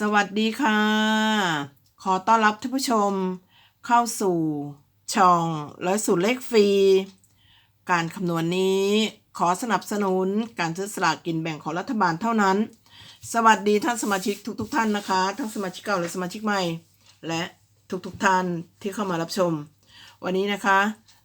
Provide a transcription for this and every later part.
สวัสดีค่ะ ขอต้อนรับท่านผู้ชม เข้าสู่ช่องร้อยสูตรเลขฟรี การคำนวณนี้ขอสนับสนุนการซื้อสลากกินแบ่งของรัฐบาลเท่านั้น สวัสดีท่านสมาชิกทุกๆทท่านนะคะ ทั้งสมาชิกเก่าและสมาชิกใหม่ และทุกๆทท่านที่เข้ามารับชม วันนี้นะคะ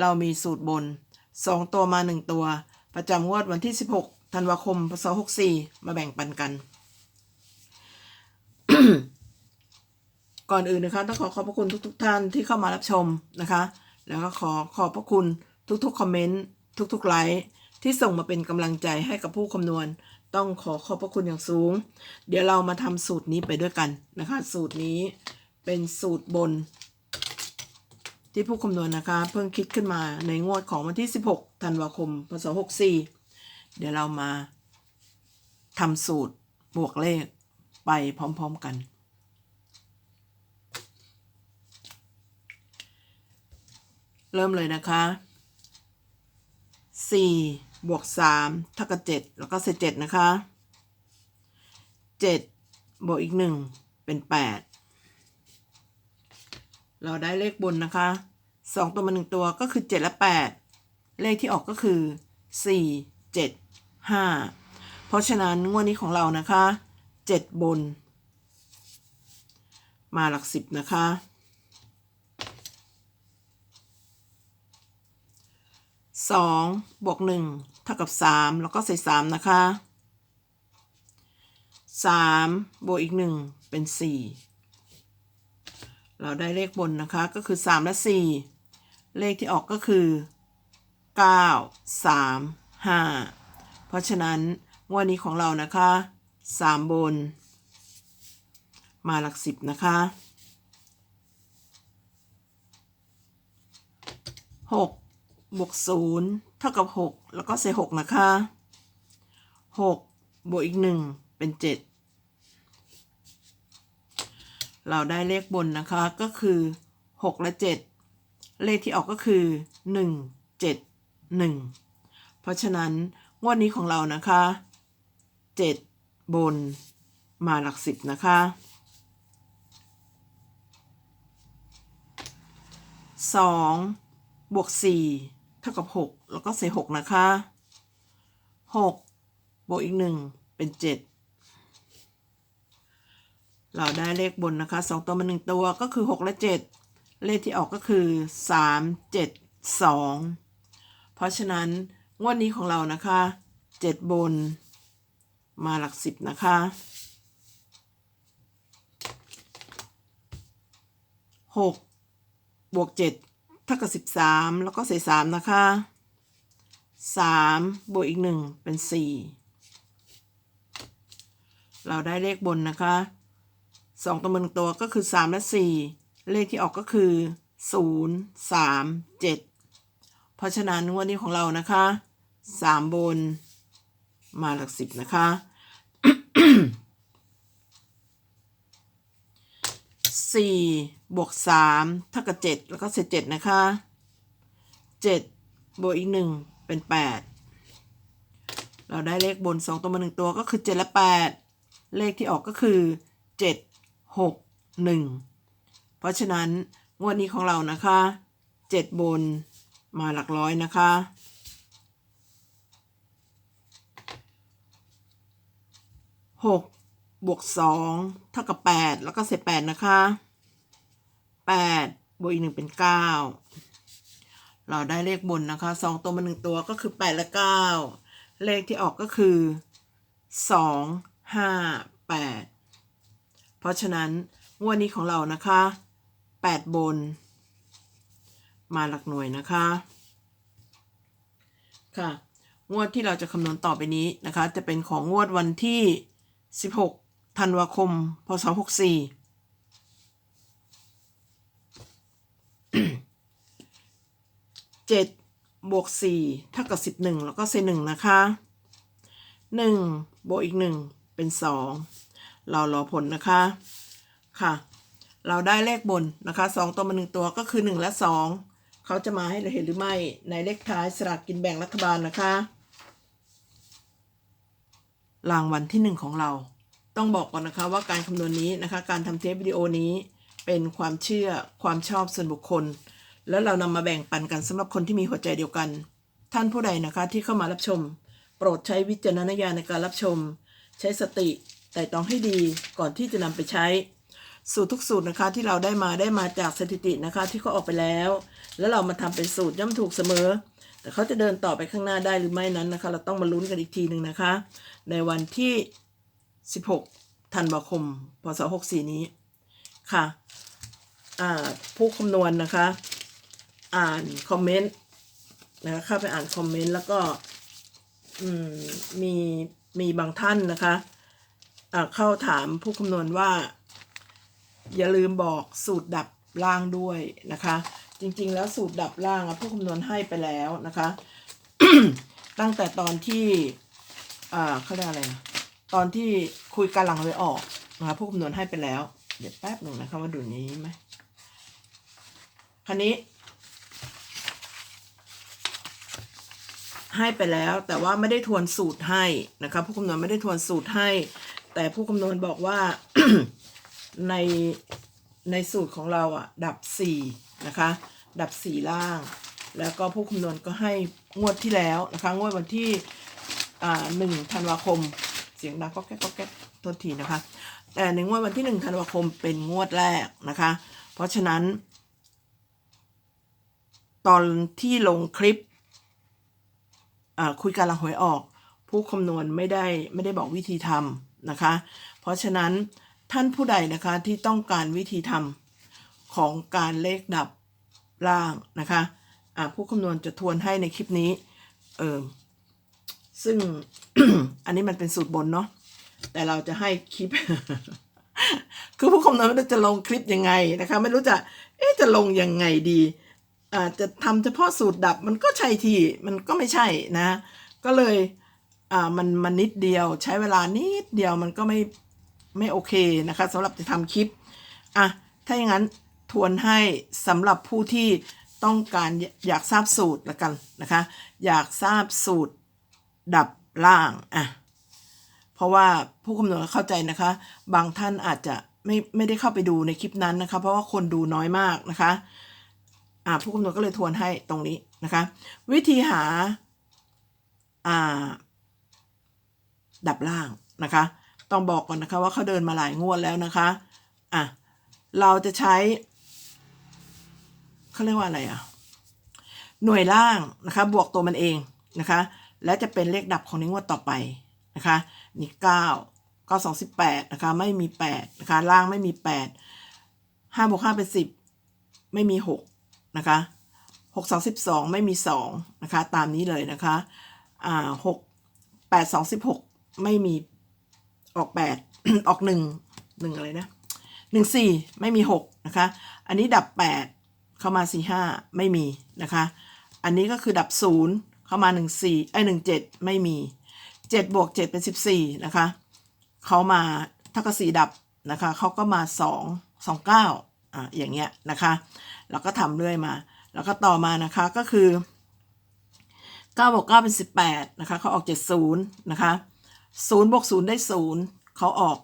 เรามีสูตรบน 2 ตัวมา 1 ตัว ประจำงวดวันที่ 16ธันวาคมพศ64มาแบ่งปันกัน ก่อนอื่นนะคะต้องขอขอบพระคุณทุก ๆ ท่านที่เข้ามารับชมนะคะ แล้วก็ขอขอบพระคุณทุกๆคอมเมนต์ทุกๆไลค์ที่ส่งมาเป็นกำลังใจให้กับผู้คำนวณ ต้องขอขอบพระคุณอย่างสูง เดี๋ยวเรามาทำสูตรนี้ไปด้วยกันนะคะ สูตรนี้เป็นสูตรบน ที่ผู้คำนวณนะคะ เพิ่งคิดขึ้นมาในงวดของวันที่ 16 ธันวาคม พศ 64 เดี๋ยวเรามาทำสูตรบวกเลข ไปพร้อมๆกัน เริ่มเลยนะคะ4บวก3เท่ากับ7แล้วก็เศษ7นะคะ7บวกอีก1เป็น8เราได้เลขบนนะคะ2ตัวมา1ตัวก็คือ7และ8เลขที่ออกก็คือ4 7 5เพราะฉะนั้นงวดนี้ของเรานะคะ 7บน มาหลัก10นะคะสองบวกหนึ่งเท่ากับสามแล้วก็ใส่สามนะคะสามบวกอีกหนึ่งเป็นสี่เราได้เลขบนนะคะก็คือสามและสี่เลขที่ออกก็คือเก้าสามห้าเพราะฉะนั้นงวันนี้ของเรานะคะ สามบน มาหลักสิบนะคะหกบวกศูนย์เท่ากับหกแล้วก็ใส่หกนะคะหกบวกอีกหนึ่งเป็นเจ็ดเราได้เลขบนนะคะก็คือหกและเจ็ดเลขที่ออกก็คือหนึ่งเจ็ดหนึ่งเพราะฉะนั้นงวดนี้ของเรานะคะเจ็ด บนมาหลักสิบนะคะสองบวกสี่เท่ากับหกแล้วก็ใส่หกนะคะหกบวกอีกหนึ่งเป็นเจ็ดเราได้เลขบนนะคะสองตัวมาหนึ่งตัวก็คือหกและเจ็ดเลขที่ออกก็คือสามเจ็ดสองเพราะฉะนั้นงวดนี้ของเรานะคะเจ็ดบน มาหลักสิบนะคะ หกบวกเจ็ดเท่ากับสิบสามแล้วก็ใส่สามนะคะสามบวกอีกหนึ่งเป็นสี่เราได้เลขบนนะคะสองตัวมือหนึ่งตัวก็คือสามและสี่เลขที่ออกก็คือศูนย์สามเจ็ดเพราะฉะนั้นวันนี้ของเรานะคะสามบนมาหลักสิบนะคะ สี่บวกสามเท่ากับเจ็ดแล้วก็เศษเจ็ดนะคะเจ็ดบวกอีกหนึ่งเป็นแปดเราได้เลขบนสองตัวมาหนึ่งตัวก็คือเจ็ดและแปดเลขที่ออกก็คือเจ็ดหกหนึ่งเพราะฉะนั้น งวดนี้ของเรานะคะเจ็ดบนมาหลักร้อยนะคะหก บวกสองเท่ากับแปดแล้วก็เศษแปดนะคะแปดบวกอีกหนึ่งเป็นเก้าเราได้เลขบนนะคะสองตัวมาหนึ่งตัวก็คือแปดและเก้าเลขที่ออกก็คือสองห้าแปดเพราะฉะนั้นงวดนี้ของเรานะคะแปดบน มาหลักหน่วยนะคะค่ะงวดที่เราจะคำนวณต่อไปนี้นะคะ จะเป็นของงวดวันที่ 16 ธันวาคม พศ64เจ็ดบวกสี่เท่ากับสิบหนึ่งแล้วก็เศษหนึ่งนะคะหนึ่งบวกอีกหนึ่งเป็นสองเรารอผลนะคะค่ะ เราได้เลขบนนะคะสองตัวมาหนึ่งตัวก็คือหนึ่งและสองเขาจะมาให้เราเห็นหรือไม่ในเลขท้ายสลากกินแบ่งรัฐบาลนะคะรางวัลที่หนึ่งของเรา ต้องบอกก่อนนะคะว่าการคำนวณนี้นะคะ การทำเทปวิดีโอนี้เป็นความเชื่อความชอบส่วนบุคคล แล้วเรานำมาแบ่งปันกันสำหรับคนที่มีหัวใจเดียวกัน ท่านผู้ใดนะคะที่เข้ามารับชม โปรดใช้วิจารณญาณในการรับชม ใช้สติแต่ต้องให้ดีก่อนที่จะนำไปใช้ สูตรทุกสูตรนะคะที่เราได้มาได้มาจากสถิตินะคะที่เขาออกไปแล้ว แล้วเรามาทำเป็นสูตรย่อมถูกเสมอแต่เขาจะเดินต่อไปข้างหน้าได้หรือไม่นั้นนะคะ เราต้องมาลุ้นกันอีกทีหนึ่งนะคะ ในวันที่ 16ธันวาคมพศ64นี้ค่ะผู้คำนวณนะคะ อ่านคอมเมนต์นะคะเข้าไปอ่านคอมเมนต์แล้วก็มีมีบางท่านนะคะอ่าเข้าถามผู้คำนวณว่า อย่าลืมบอกสูตรดับล่างด้วยนะคะ จริงๆแล้วสูตรดับล่างผู้คำนวณให้ไปแล้วนะคะ ตั้งแต่ตอนที่เขาเรียกอะไรนะ ตอนที่คุยการหลังเลยออกนะคะผู้คำนวณให้ไปแล้ว เดี๋ยวแป๊บหนึ่งนะคะว่าดูนี้ไหมคันนี้ ให้ไปแล้ว แต่ว่าไม่ได้ทวนสูตรให้นะคะผู้คำนวณไม่ได้ทวนสูตรให้ แต่ผู้คำนวณบอกว่าในในสูตรของเราอะ ดับสี่นะคะ ดับสี่ล่าง แล้วก็ผู้คำนวณก็ให้งวดที่แล้วนะคะ งวดวันที่อ่าหนึ่งธันวาคม เสียงดังก็แก๊กก็แก๊กโทษทีนะคะ แต่ในงวดวันที่หนึ่งธันวาคมเป็นงวดแรกนะคะ เพราะฉะนั้น ตอนที่ลงคลิปคุยการหลังหวยออก ผู้คำนวณไม่ได้ไม่ได้บอกวิธีทำนะคะ เพราะฉะนั้นท่านผู้ใดนะคะที่ต้องการวิธีทำของการเลขดับล่างนะคะอ่าผู้คำนวณจะทวนให้ในคลิปนี้ เออ ซึ่งอันนี้มันเป็นสูตรบนเนาะแต่เราจะให้คลิป คือผู้คำนวณไม่รู้จะลงคลิปยังไงนะคะ ไม่รู้จะเอ๊ะจะลงยังไงดีอาจจะทำเฉพาะสูตรดับมันก็ใช่ทีมันก็ไม่ใช่นะ ก็เลยอ่ามันมันนิดเดียวใช้เวลานิดเดียวมันก็ไม่ไม่โอเคนะคะสำหรับจะทำคลิปอะถ้าอย่างนั้นทวนให้สำหรับผู้ที่ต้องการอยากทราบสูตรละกันนะคะ อยากทราบสูตร ดับล่างอะเพราะว่าผู้คำนวณเข้าใจนะคะ บางท่านอาจจะไม่ไม่ได้เข้าไปดูในคลิปนั้นนะคะ เพราะว่าคนดูน้อยมากนะคะอ่าผู้คำนวณก็เลยทวนให้ตรงนี้นะคะ วิธีหาอ่าดับล่างนะคะ ต้องบอกก่อนนะคะว่าเขาเดินมาหลายงวดแล้วนะคะอะเราจะใช้เขาเรียกว่าอะไรอะหน่วยล่างนะคะ บวกตัวมันเองนะคะ และจะเป็นเลขดับของในงวดต่อไปนะคะนี่เก้าเก้าสองสิบแปดนะคะไม่มีแปดนะคะล่างไม่มีแปดห้าบวกห้าเป็นสิบไม่มีหกนะคะหกสองสิบสองไม่มีสองนะคะตามนี้เลยนะคะอ่าหกแปดสองสิบหกไม่มีออกแปดออกหนึ่งหนึ่งอะไรนะหนึ่งสี่ไม่มีหกนะคะอันนี้ดับแปดเข้ามาสี่ห้าไม่มีนะคะ อันนี้ก็คือดับศูนย์ เข้ามาหนึ่งสี่ไอหนึ่งเจ็ดไม่มีเจ็ดบวกเจ็ดเป็นสิบสี่นะคะ เขามาถ้าก็สี่ดับนะคะ เขาก็มาสองสองเก้าอ่าอย่างเงี้ยนะคะ แล้วก็ทำเรื่อยมา แล้วก็ต่อมานะคะก็คือ9บวก9เป็น 18 นะคะ เขาออก 70 นะคะ0บวก0ได้ 0 เขาออก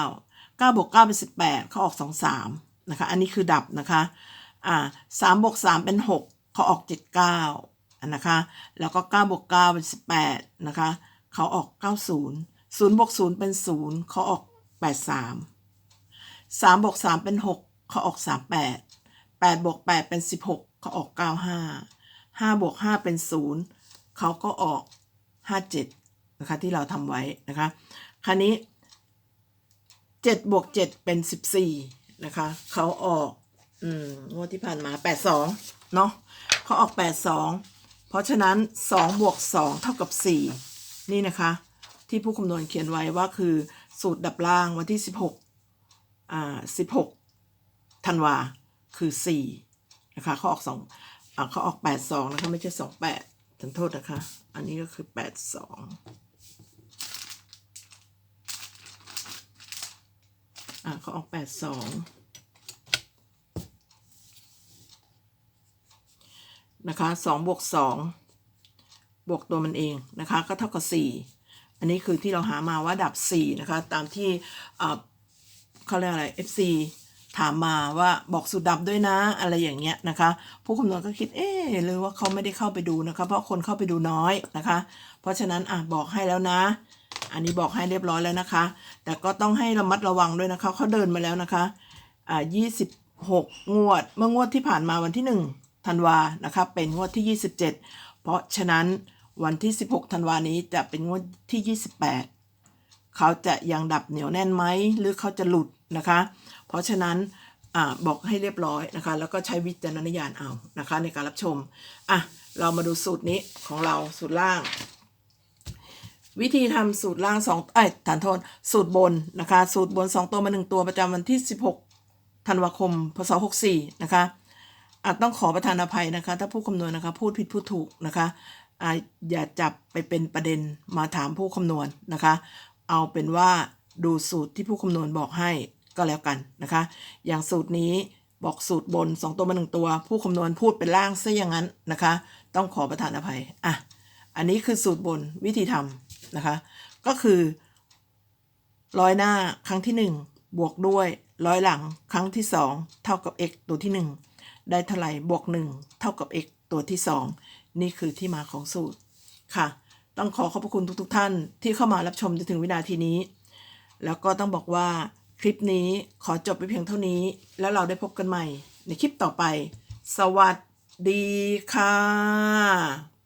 69 9บวก9เป็น 18 เขาออก 23 นะคะ อันนี้คือดับนะคะ อ่า3บวก3เป็น 6 เขาออก 79 นะคะ แล้วก็9บวก9เป็น18นะคะ เขาออก 90 0บวก0เป็น 0 เขาออก 83 3บวก3เป็น 6 เขาออก 38แปดบวกแปดเป็นสิบหกเขาออกเก้าห้าห้าบวกห้าเป็นศูนย์เขาก็ออกห้าเจ็ดนะคะ ที่เราทำไว้นะคะ คราวนี้เจ็ดบวกเจ็ดเป็นสิบสี่นะคะ เขาออก อืมงวดที่ผ่านมาแปดสองเนาะเขาออกแปดสอง เพราะฉะนั้น2บวก2เท่ากับ 4 นี่นะคะ ที่ผู้คำนวณเขียนไว้ว่าคือสูตรดับล่างวันที่ 16อ่า16ธันวาคือ4นะคะเขาออก2อ่าเขาออก8 2นะคะไม่ใช่28ถึงโทษนะคะ อันนี้ก็คือ 8 2อ่าเขาออก 8 2 นะคะสองบวกสองบวกตัวมันเองนะคะก็เท่ากับสี่อันนี้คือที่เราหามาว่าดับ 4 นะคะ ตามที่เขาเรียกอะไร FC ถามมาว่าบอกสูตรดับด้วยนะอะไรอย่างเงี้ยนะคะ ผู้คำนวณก็คิดเอ๊ะหรือว่าเขาไม่ได้เข้าไปดูนะคะ เพราะคนเข้าไปดูน้อยนะคะ เพราะฉะนั้นอะบอกให้แล้วนะ อันนี้บอกให้เรียบร้อยแล้วนะคะ แต่ก็ต้องให้ระมัดระวังด้วยนะคะเขาเดินมาแล้วนะคะอ่า26งวด เมื่องวดที่ผ่านมาวันที่1 ธันวานะคะเป็นงวดที่ 27 เพราะฉะนั้นวันที่ 16 ธันวานี้จะเป็นงวดที่ 28 เขาจะยังดับเหนียวแน่นไหมหรือเขาจะหลุดนะคะ เพราะฉะนั้นอบอกให้เรียบร้อยนะคะ แล้วก็ใช้วิจารณญาณเอานะคะ ในการรับชมอะเรามาดูสูตรนี้ของเราสูตรล่าง วิธีทำสูตรล่างสองเอ้ยฐานโทษสูตรบนนะคะ สูตรบน 2 ตัวมา 1 ตัวประจำวันที่ 16 ธันวาคม พศ 64 นะคะ อาจต้องขอประทานอภัยนะคะ ถ้าผู้คำนวณนะคะ พูดผิดพูดถูกนะคะอาอย่าจับไปเป็นประเด็นมาถามผู้คำนวณนะคะ เอาเป็นว่าดูสูตรที่ผู้คำนวณบอกให้ก็แล้วกันนะคะ อย่างสูตรนี้บอกสูตรบน 2 ตัวมา1ตัว ผู้คำนวณพูดเป็นล่างซะอย่างนั้นนะคะ ต้องขอประทานอภัยอะอันนี้คือสูตรบนวิธีทำนะคะ ก็คือร้อยหน้าครั้งที่ 1 บวกด้วยร้อยหลังครั้งที่ 2 เท่ากับ x ตัวที่ 1 ได้เท่าไหร่บวก 1 เท่ากับ x ตัวที่ 2 นี่คือที่มาของสูตรค่ะ ต้องขอขอบพระคุณทุกๆทท่านที่เข้ามารับชมจนถึงวินาทีนี้ แล้วก็ต้องบอกว่าคลิปนี้ขอจบไปเพียงเท่านี้ แล้วเราได้พบกันใหม่ในคลิปต่อไป สวัสดีค่ะ